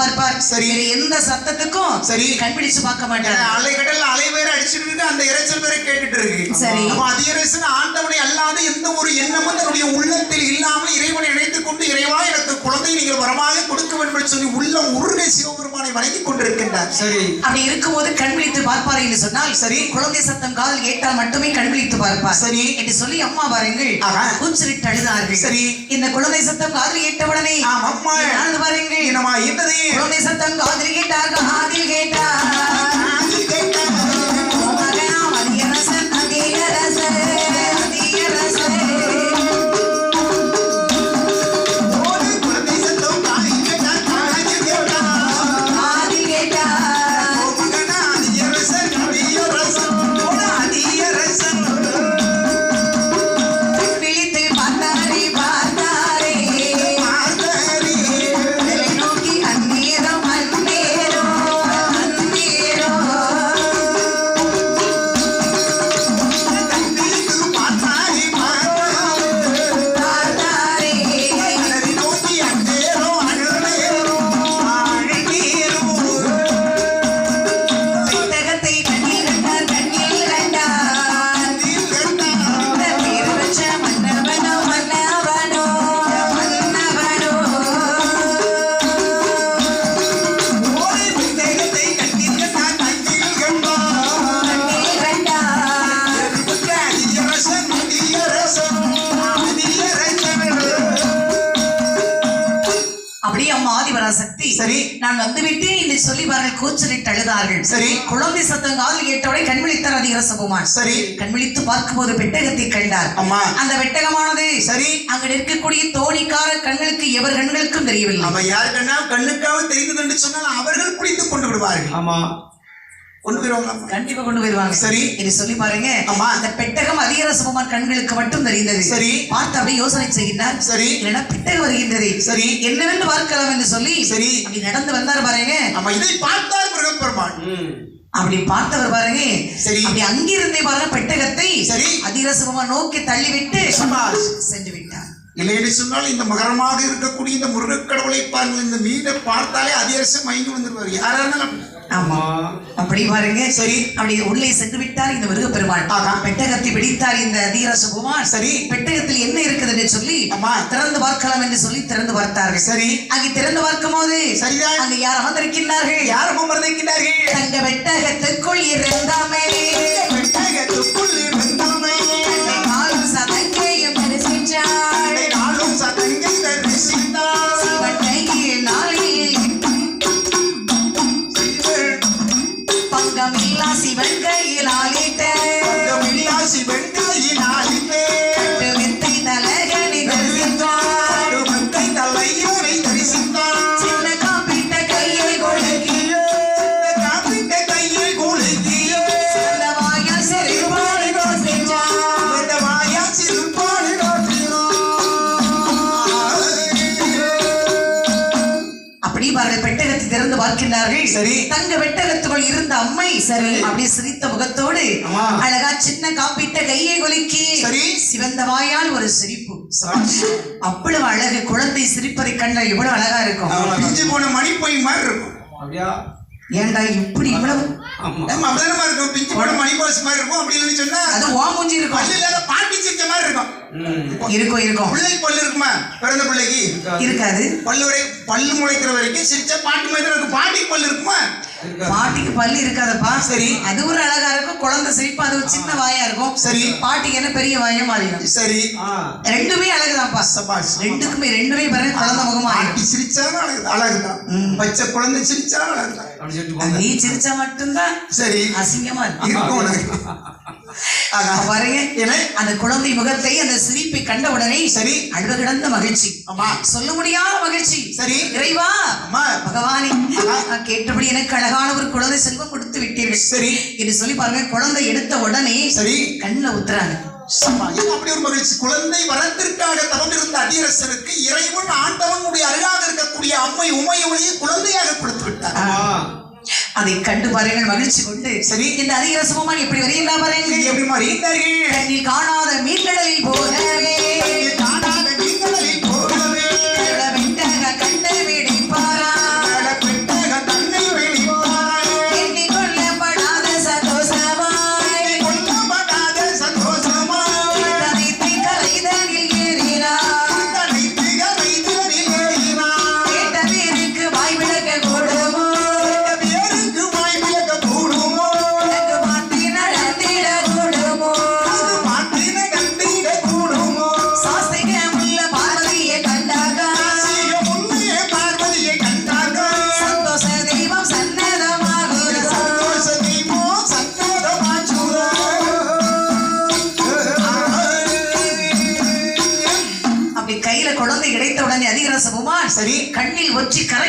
பார்ப்பார் சரி. எந்த சத்தத்துக்கும் சரி. கண் விழிச்சு பார்க்க மாட்டார் அலை கடல்ல அலை வேற அடிச்சுட்டு இருக்கு அந்த இறைச்சல் வேற கேட்டுட்டு இருக்கு சரி. அப்ப அதிகரசன் ஆண்டவனை அல்லாத எந்த ஒரு எண்ணமும் தன்னுடைய உள்ளத்தில் இல்லாமல் இறைவனை நினைத்துக் கொண்டு இறைவா எனக்கு குழந்தை நீங்கள் வரமாக கொடுக்க வேண்டும் என்று சொல்லி உள்ளம் உருகை சிவபெருமானை வணங்கிக் கொண்டிருக்கின்றார் சரி அப்படி இருக்கும்போது கண் விழித்து பார்ப்பார் என்று சொன்னால் சரி. குழந்தை சத்தம் காதில் கேட்டால் மட்டுமே கண் விழித்து பார்ப்பார் சரி. என்று சொல்லி அம்மா பாருங்கள். கூச்சலிட்டு அழுதார்கள் சரி. இந்த குழந்தை சத்தம் காதில் கேட்டவுடனே ஆம், அம்மா. பாருங்கள் என்னமா என்னது குழந்தை சத்தம் காதில் கேட்டார் காதில் கேட்டார் அம்மா ஆதிபராசக்தி சரி. நான் வந்து விட்டேன் என்று சொல்லி பாருங்கள் கூச்சலிட்டு அழுதார்கள் சரி. குழந்தை சத்தம் காதில் கேட்டவுடனே கண்விழித்தார் அதிகர சபுமான் சரி. கண்விழித்து பார்க்கும்போது பெட்டகத்தை கண்டார் அம்மா. அந்த பெட்டகமானது சரி. அங்க நிற்கக்கூடிய தோணிக்கார கண்களுக்கு எவர் கண்களுக்கும் தெரியவில்லை அவன் யார் கண்ணா கண்ணுக்காக தெரிந்தது என்று சொன்னால் அவர்கள் பிடித்துக் கொண்டு விடுவார்கள் ஆமா கொண்டு போயிருவாங்க கண்டிப்பா கொண்டு போயிருவாங்க சரி. இது சொல்லி பாருங்க ஆமா. அந்த பெட்டகம் அதிகர சுபமான் கண்களுக்கு மட்டும் தெரிந்தது சரி. பார்த்து அப்படியே யோசனை செய்கின்றார் சரி. இல்லைன்னா பெட்டகம் வருகின்றது சரி. என்னவென்று பார்க்கலாம் என்று சொல்லி சரி. அப்படி நடந்து வந்தார் பாருங்க ஆமா இதை பார்த்தார் முருகப்பெருமான் ம் அப்படி பார்த்தவர் பாருங்க சரி. அப்படி அங்கிருந்தே பாருங்க பெட்டகத்தை சரி. அதிரசமா நோக்கி தள்ளிவிட்டு சபாஷ். சென்று விட்டார் இல்லை என்று சொன்னால் இந்த மகரமாக இருக்கக்கூடிய இந்த முருகக்கடவுளை பாருங்கள் இந்த மீனை பார்த்தாலே அதிரசம் மயங்கி வந்துருவார் யாரா இருந்தாலும் ஆமா அப்படி பாருங்க சரி. அப்படி உள்ளே சென்று விட்டார் இந்த மிருகப்பெருமான் ஆகா. பெட்டகத்தை பிடித்தார் இந்த அதிரசகுமார் சரி. பெட்டகத்தில் என்ன இருக்குது என்று சொல்லி ஆமா. திறந்து பார்க்கலாம் என்று சொல்லி திறந்து பார்த்தார்கள் சரி. அங்கே திறந்து பார்க்கும் போது சரிதான். அங்க யார் அமர்ந்திருக்கின்றார்கள் யார் அமர்ந்திருக்கிறார்கள் தங்க பெட்டகத்துக்குள் இருந்தாமே பெட்டகத்துக்குள் இருந்தாமே. பங்கமில்லா சிவன் கையில் ஆளிட்ட. பங்கமில்லா சிவன் கையினாலே பட்டு மெத்தை தலகனை தலையனை தரிசித்தார். சின்ன காப்பிட்ட கையை காப்பிட்ட கையை வாயா சிறுபாடு அப்படி பெட்டகத்தை திறந்து பார்க்கின்றார்கள். சரி. தங்க பெட்டகத்துக்குள் இருந்த அம்மை சரி. அப்படி சிரித்த முகத்தோடு. அழகா சின்ன காப்பிட்ட கையை குலுக்கி சரி. சிவந்த வாயால் ஒரு சிரிப்பு. அவ்வளவு அழகு குழந்தை சிரிப்பதை கண்டா எவ்வளவு அழகா இருக்கும். பிஞ்சு போன மணிப்பொய் மாதிரி இருக்கும். அப்படியா? ஏன்டா இப்படி இவ்வளவு? நம்ம அப்படிதானமா இருக்கும். பிஞ்சு போன மணிபாஸ் மாதிரி இருக்கும் அப்படின்னு சொன்னா அது ஓமூஞ்சி இருக்கும். பல்லு இல்லாத பாட்டி சிரிச்ச மாதிரி இருக்கும். ம். இருக்கும் இருக்கும். பிள்ளைக்கு பல்லு இருக்குமா? பிறந்த பிள்ளைக்கு? இருக்காது. பல்லு வரை பல்லு முளைக்கிற வரைக்கும் சிரிச்சா பாட்டி மாதிரி இருக்கும். பாட்டிக்கு பல்லு இருக்குமா. பாட்டிக்கு பல்லு இருக்காதப்பா. சரி. அது ஒரு அழகா இருக்கும். குழந்தை சிரிப்பு அது ஒரு சின்ன வாயா இருக்கும். சரி. பாட்டிக்கு என்ன பெரிய வாயா மாறிடும். சரி. ரெண்டுமே அழகுதான்ப்பா. சபாஷ் ரெண்டுக்குமே ரெண்டுமே பாருங்க குழந்தை முகமா பாட்டி சிரிச்சாலும் அழகு அழகுதான். பச்சை குழந்தை சிரிச்சாலும் அழகுதான். அப்படி சொல்லிட்டு அது போங்க. நீ சிரிச்சா மட்டும்தான் சரி. அசிங்கமா இருக்கும் பாருங்க? அந்த குழந்தை முகத்தை அந்த சிரிப்பை கண்ட உடனே சரி. அழுத கிடந்த மகிழ்ச்சி. ஆமா. சொல்ல முடியாத மகிழ்ச்சி. சரி. இறைவா. பகவானே கேட்டபடி எனக்கு அழகான ஒரு குழந்தை செல்வம் கொடுத்து விட்டீர்கள். சரி. என்று சொல்லி பாருங்க குழந்தை எடுத்த உடனே சரி. கண்ணுல ஊத்துறாங்க. அப்படி ஒரு மகிழ்ச்சி. குழந்தை வரத்திற்காக தவம் இருந்த அதிரசருக்கு இறைவன் ஆண்டவனுடைய அருகாக இருக்கக்கூடிய அம்மை உமையுடைய குழந்தையாக கொடுத்து விட்டார். அதை கண்டு பாருங்கள் மகிழ்ச்சி கொண்டு. சரி. இந்த அதிக சுமமான் எப்படி வருகிறா பாருங்கள். எப்படி மாறினார்கள் கண்ணில் காணாத மீன்கடலில் சரி கண்ணில் வச்சு கரை